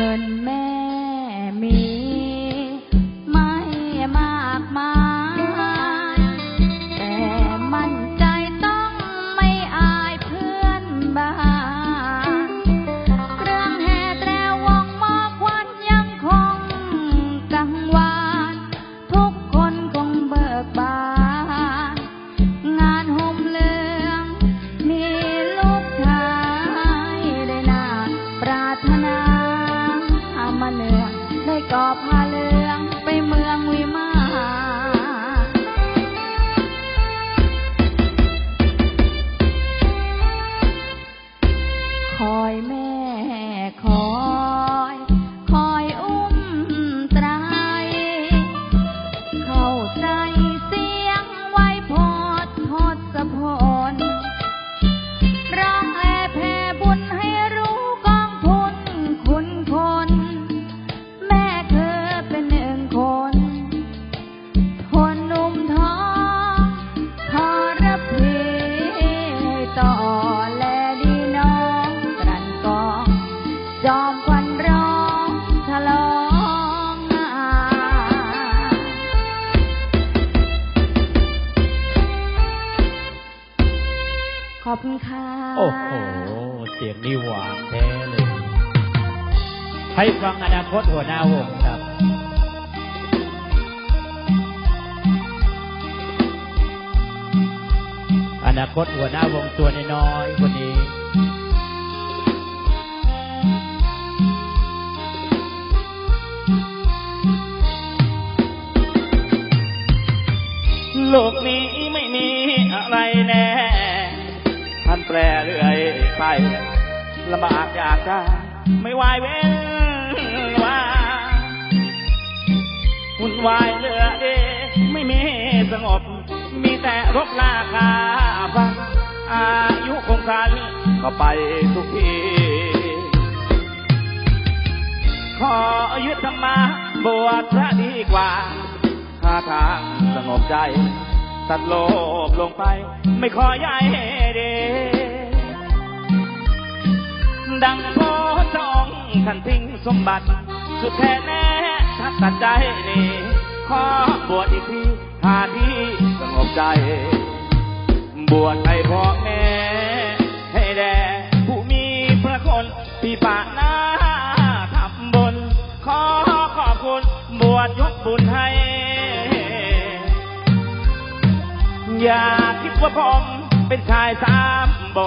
เงินแม่มี กับพ่อ ลกนี้ไม่มีอะไรแน่ท่านแปลเรื่อยไปลำบากยากได้ไม่ไหวเว้นว่าหุนวายเหลือเดไม่มีสงบ มีแต่รบราคาฟังอายุคงคันก็ไปทุกทีขอยึดธรรมะบวชพระดีกว่าหาทางสงบใจ ตัดโลบลงไป ไม่ขอใหญ่เดดังพ่อจองขันทิ้งสมบัติ สุดแท้แน่ทัดตัดใจนี่ขอบวชอีกทีหาที่สงบใจ บวชให้พ่อแอย่าคิดว่าผมเป็นชายสามโบ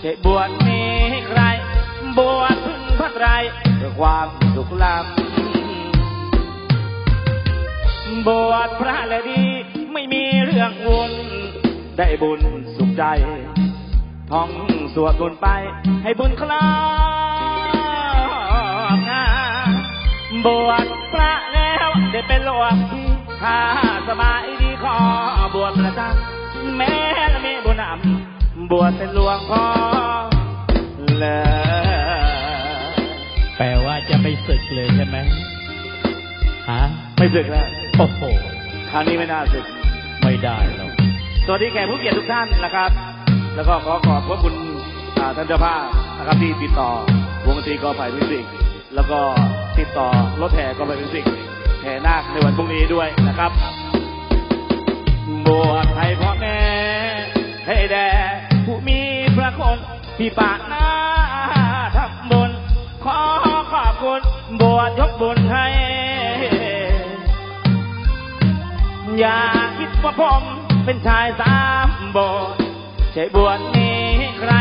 ใช่บวชมีใคร บวชพึ่งพระไตรเพื่อความสุขลำบวชพระและดีไม่มีเรื่องวุ่นได้บุญสุขใจท่องสวดมนต์ไปให้บุญคลองบวชพระแล้วได้เป็นหลวงพี่ข้าสบาย บวชประจำแม้ละมีบุญนำบวชเป็นหลวงพ่อเลยแปลว่าจะไม่ศึกเลยใช่ไหมฮะไม่สึกแล้วโอ้โหคราวนี้ไม่น่าสึก ไม่ได้หรอกสวัสดีแขกผู้เกียรติทุกท่านนะครับ แล้วก็ขอขอบพระคุณอ่าท่านเจ้าภาพนะครับที่ติดต่อวงดนตรีกอไผ่มิวสิกแล้วก็ติดต่อรถแห่กอไผ่มิวสิกแห่นาคในวันพรุ่งนี้ด้วยนะครับบวช ให้พ่อแม่ ให้แด่ผู้มีพระคุณที่ปากหน้าทำบุญ ขอขอบคุณบวชยกบุญให้ อย่าคิดว่าผมเป็นชายสามโบสถ์ใช่บวชมีใคร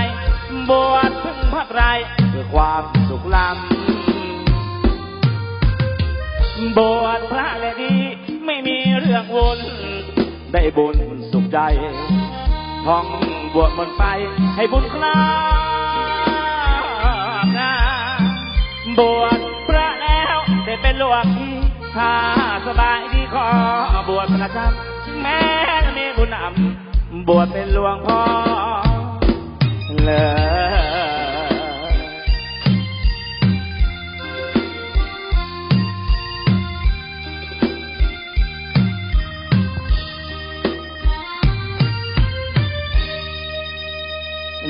บวชพึ่งพระไรเพื่อความสุขลำบวชพระและดี ไม่มีเรื่องวน ได้บุญสุขใจท่องบวชมนไปให้บุญคลางนาบวชพระแล้วได้เป็นหลวงพี่ถ้าสบายดีขอบวชประจำแม้มีบุญนำบวชเป็นหลวงพ่อเลย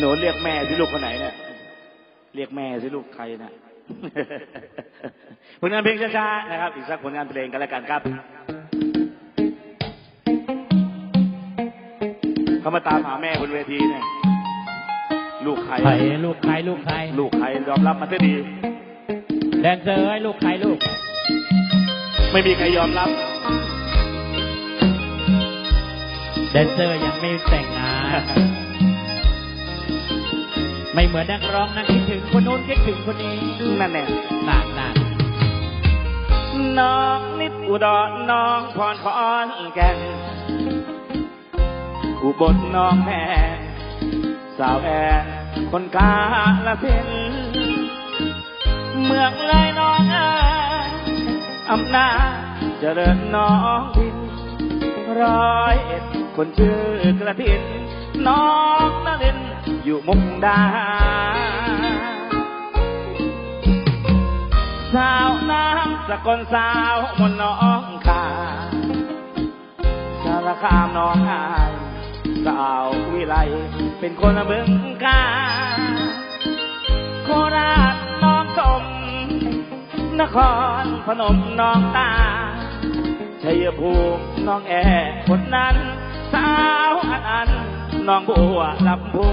หนูเรียกแม่สิลูกคนไหนเนี่ยเรียกแม่สิลูกใครนะผลงานเพลงช้าๆนะครับ อีกสักผลงานเพลงกันแล้วกันครับเขามาตามหาแม่บนเวทีเนี่ยลูกใครใครลูกใครลูกใครลูกใครยอมรับมาซะดี แดนเซอร์ให้ลูกใครลูก ไม่มีใครยอมรับ แดนเซอร์ยังไม่แต่งงาน ไม่เหมือนนักร้องนักคิดถึงคนนู้นคิดถึงคนนี้นั่นแน่นานนานน้องนิดอุดรน้องพรขอนแก่นอุบลน้องแม่สาวแอนคนกาละเพ็นเมืองเลยน้องเอ้ยอำนาจเจริญน้องพินร้อยเอ็ดคนชื่อกระถินน้องนรินทร์ อยู่มุกดา สาวน้ำสกลสาวมนน้องคาสารคามน้องอายสาววิไลเป็นคนเมืองกาโคราชน้องสมนครพนมน้องตาชัยภูมิน้องแอคนนั้น สาวอันอันน้องบัวลำพู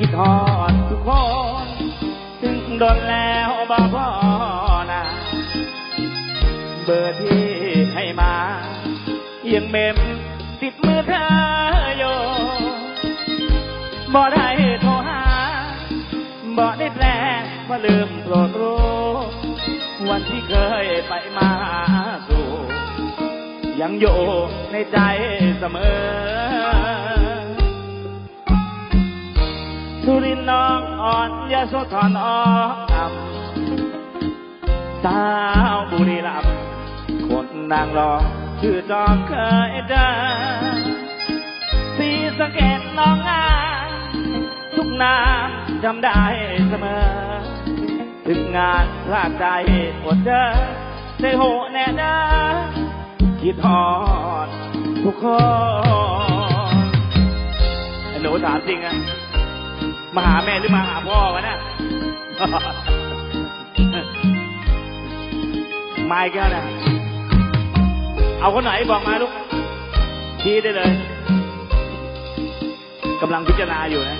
คิดทอดทุกคน ถึงโดนแล้วบอกพ่อนะเบอร์ที่ให้มายังเมมติดมือเธออยู่บ่ได้โทรหาบ่ได้แปลว่าลืมโปรดรู้ วันที่เคยไปมาสู่ยังอยู่ในใจเสมอ สุรินทร์น้องอ่อนยาโสธรอ่อนำสาวบุรีรัมย์คนนางรองชื่อจอมเคยเดินสีสะเกตน้องงามทุกนามจำได้เสมอ ถึงงานพลาดใจอดเด้อได้โหแน่เด้อคิดฮอดทุกคนหนูถามจริงอะ มาหาแม่หรือมาหาพ่อวะเนี่ยมาอีกแล้วนะเอาคนไหนบอกมาลูกชี้ได้เลยกำลังพิจารณาอยู่นะ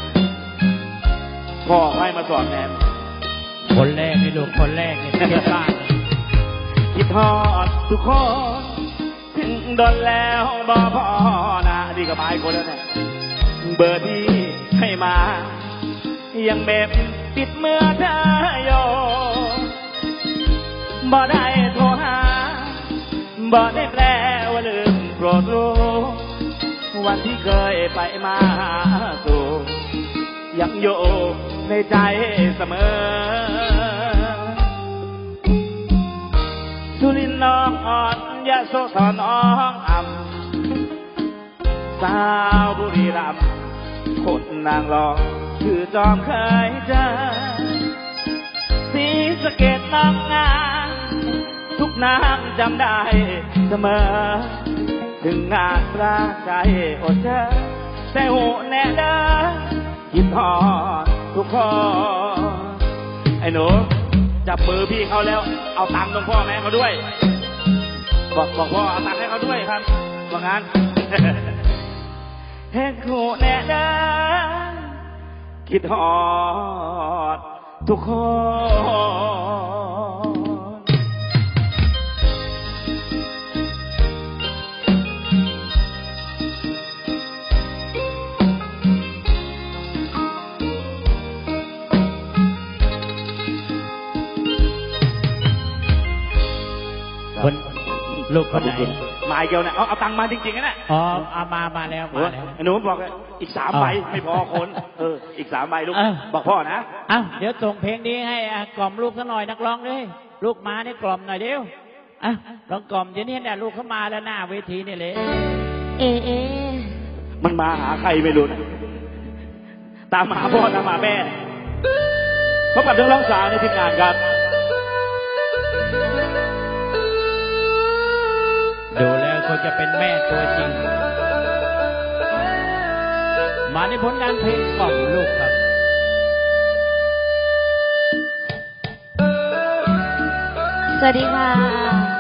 พ่อให้มาสอนแทนคนแรกนี่ลูกคนแรกนี่เทียบบ้านคิดทอดทุกคนถึงโดนแล้วบอพอนะดีกับไม้คนแล้วเนี่ยเบอร์ที่ให้มา ยังเบ็บติดเมื่อเธอโยบ่ได้โทรหา บ่ได้แปลว่าลืมโปรดรู้วันที่เคยไปมาสู่ยังอยู่ในใจเสมอ สุรินทร์น้องอ่อนยะโสธรน้องอ่ำสาวบุรีรัมย์คนนางรอง คือจอมเคยเจอสีสะเกตน้องงามทุกนางจำได้เสมอ ถึงงานปลาใจอดเจอแต่หูแน่เด้อคิดทอดทุกคนไอ้หนูจับมือพี่เขาแล้ว เอาตังค์ตรงพ่อแม่เขาด้วย บอกบอกพ่อเอาตังค์ให้เขาด้วยครับว่างั้น เฮ็ดหูแน่เด้อ คิดฮอดทุกคนคนลูกคนไหน มาอีกเดียวนะเอาเอาตังค์มาจริงๆนะเนี่ยอ๋อเอามามาแล้วเอมาอแล้วไอ้หนูบอกว่าอีกสามใบอ้าวไม่พอคนเอออีกสามใบลูกเออบอกพ่อนะเอ้าเดี๋ยวส่งเพลงนี้ให้อะกล่อมลูกสักหน่อยนักร้องเลยลูกมาเนี่ยกล่อมหน่อยเดียวอะลองกล่อมเดี๋ยวนี้เนี่ยลูกเข้ามาแล้วหน้าเวทีนี่เลยเอเอมันมาหาใครไม่รู้นะตามหาพ่อตามหาแม่พบกับนักร้องสาวในทีมงานครับ ควคงจะเป็นแม่ตัวจริง มาในผลงานเพลงกล่อมลูกครับสวัสดีค่ะ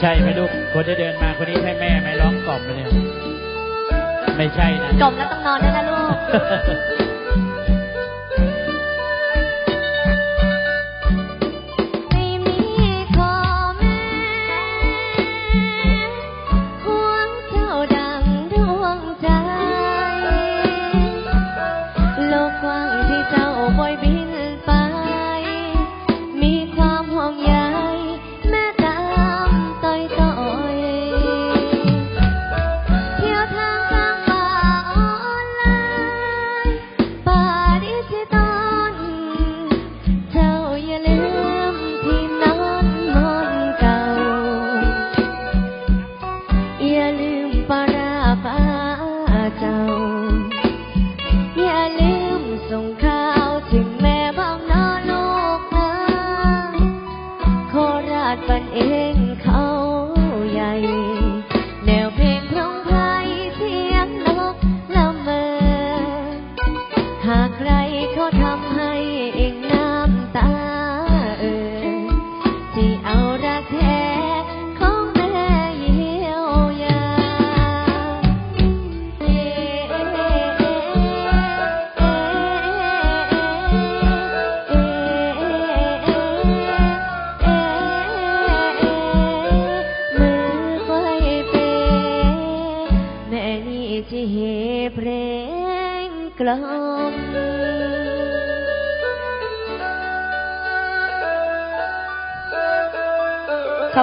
ใช่ไหมลูก คนจะเดินมาคนนี้ให้แม่ไม่ร้องกล่อมเลยเนี่ย ไม่ใช่นะ จบแล้วต้องนอนได้แล้วลูก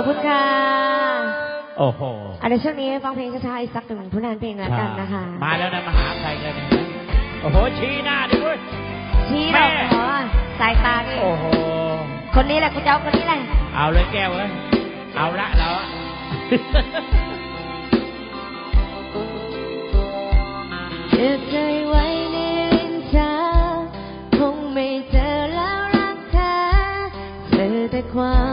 อบคุณค่ะ โอ้โหอะไรช่วงนี้ฟังเพลงช้าๆอีกสักหนึ่งผลงานเพลงแล้วกันนะคะ มาแล้วนะมาหาใครกันโอ้โห ชี้หน้าดิบุ้ยชี้ดอกหัวสายตาดิโอ้โห คนนี้แหละคุณเจ้าคนนี้แหละ เอาเลยแก้วเว้ย เอาละเราเก็บใจไว้ในลิ้นชาคงไม่เจอแล้วรักแท้เจอแต่ความ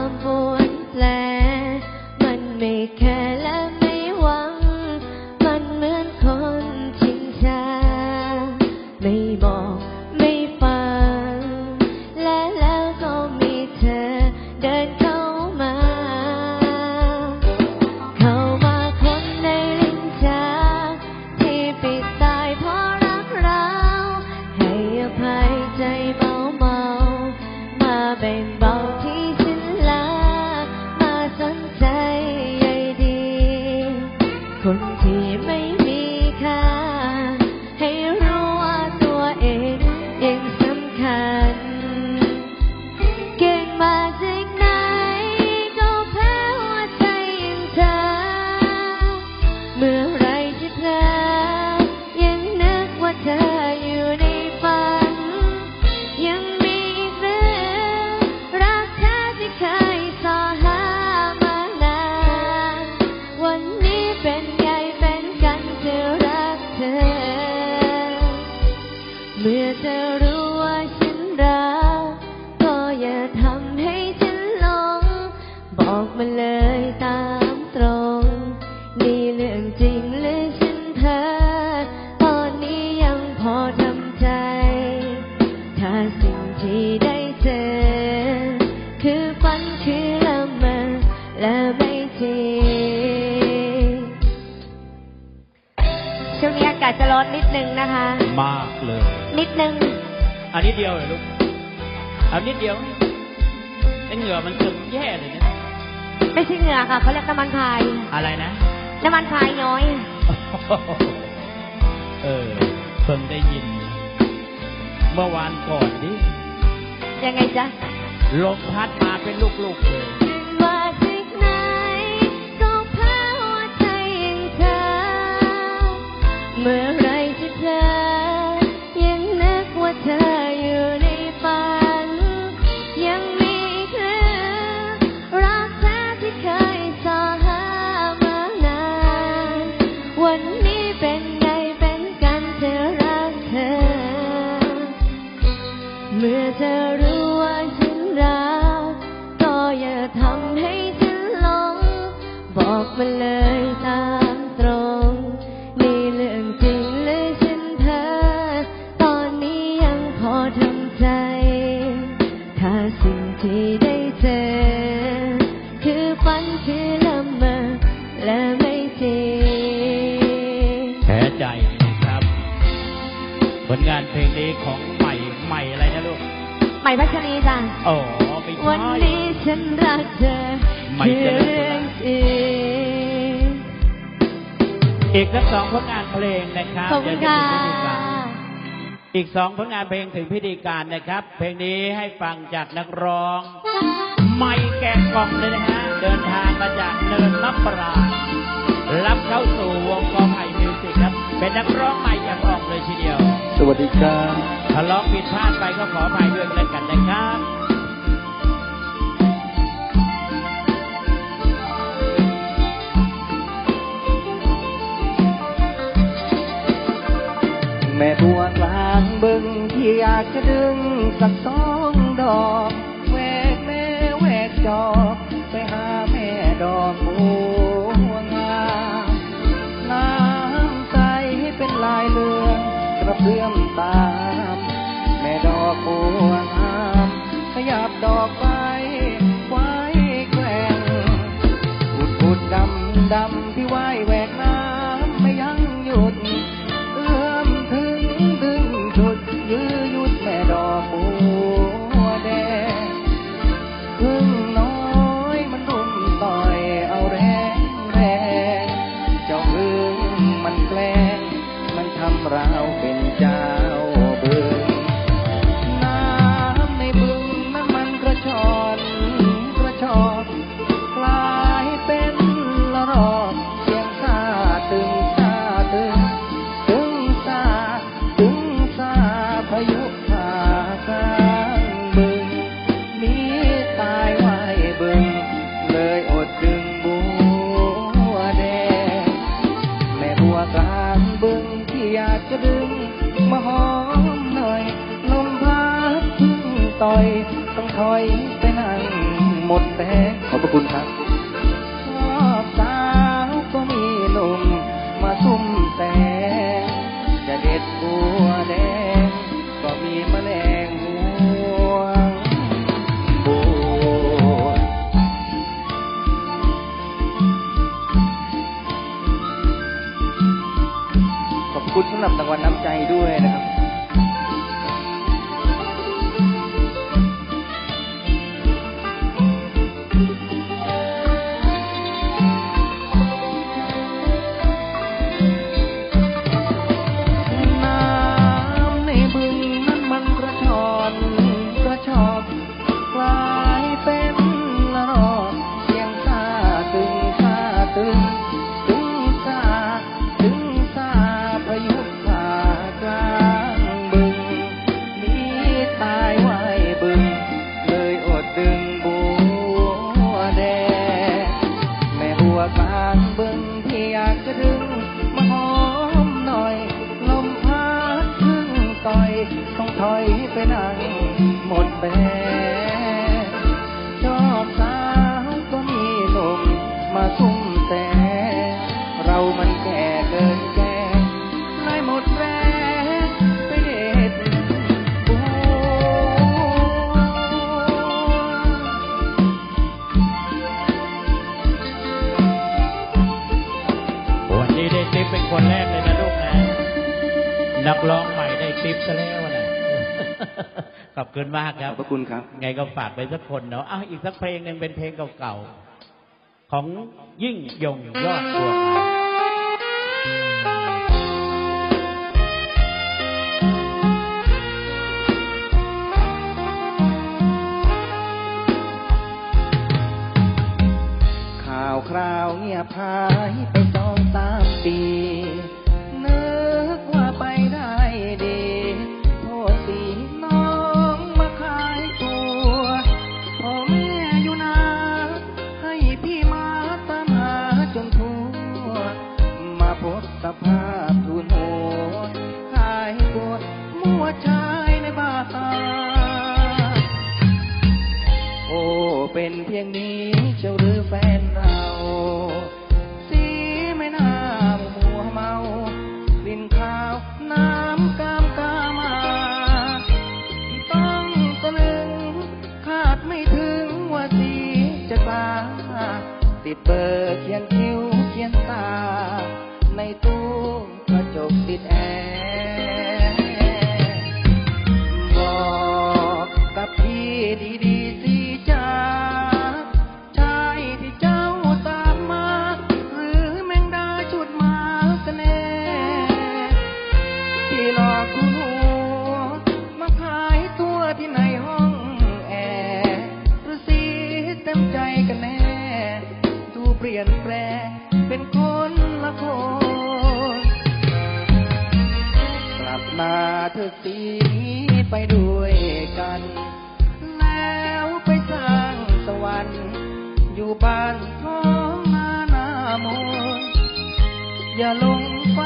นิดเดียวเหรอลูกเอานิดเดียวไอ้เหงื่อมันซึงแย่เลยนะไม่ใช่เหงื่อค่ะเขาเรียกน้ำมันพายอะไรนะน้ำมันพายน้อย เออเพิ่งได้ยิน เมื่อวานก่อนดิยังไงจ๊ะลมพัดมาเป็นลูกๆเลย อีกสักสองผลงานเพลงนะครับขอบคุณเดี๋ยวค่ะจะถึงพิธีการอีกสองผลงานเพลงถึงพิธีการนะครับ เพลงนี้ให้ฟังจากนักร้อง ไม่แกงกล่องเลยนะฮะ เดินทางมาจากเนินมะปรางรับเข้าสู่วงกอไผ่มิวสิกครับ เป็นนักร้องใหม่อย่างออกเลยทีเดียว สวัสดีครับถ้าร้องผิดพลาดไปก็ขออภัยด้วยกันแล้วกันนะครับ แม่บัวกลางบึงที่อยากจะดึงสักสองดอกแวกแม่แวกจอกไปหาแม่ดอกบัวงามน้ำใสให้เป็นลายเรืองกระเพื่อมตาม แม่ดอกบัวงามขยับดอก หอมหน่อยลมพัดต่อย ต้องถอยไปนั่งหมดแรงขอบพระคุณครับ นักร้องใหม่ได้ติ๊บซะแล้วนะขอบคุณมากคขรัอบบพระคุณครับ ไงก็ฝากไปสักคนเนาะอ้าวอีกสักเพลงหนึ่งเป็นเพลงเก่าๆ ของยิ่งยงยอดบัวงาม เป็นเพียงนี้เจ้าหรือแฟนเราสีไม่น่ามัวเมากลิ่นขาวน้ำกามกามาต้องตะลึงคาดไม่ถึงว่าสีจะกล้าติดเบอร์เขียนคิ้ว สีไปด้วยกัน แล้วไปสร้างสวรรค์ อยู่บ้านท้องนานาโมนอย่าลงไฟ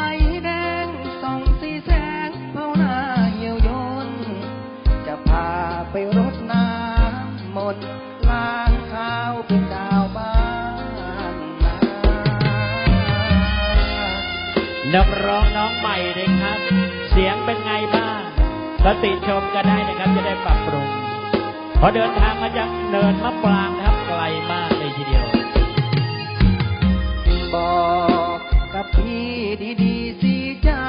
แดงส่องสีแสงเผาหน้าเหี่ยวยนจะพาไปรดน้ำมนล้างข้าวเป็นดาวบ้านนานักร้องน้องใหม่เลยครับ เป็นไงบ้างสติชมก็ได้นะครับ จะได้ปรับปรุงพอเดินทางมาจากเนินมะปรางนะครับไกลมากเลยทีเดียว บอกกับพี่ดีๆสิจ้า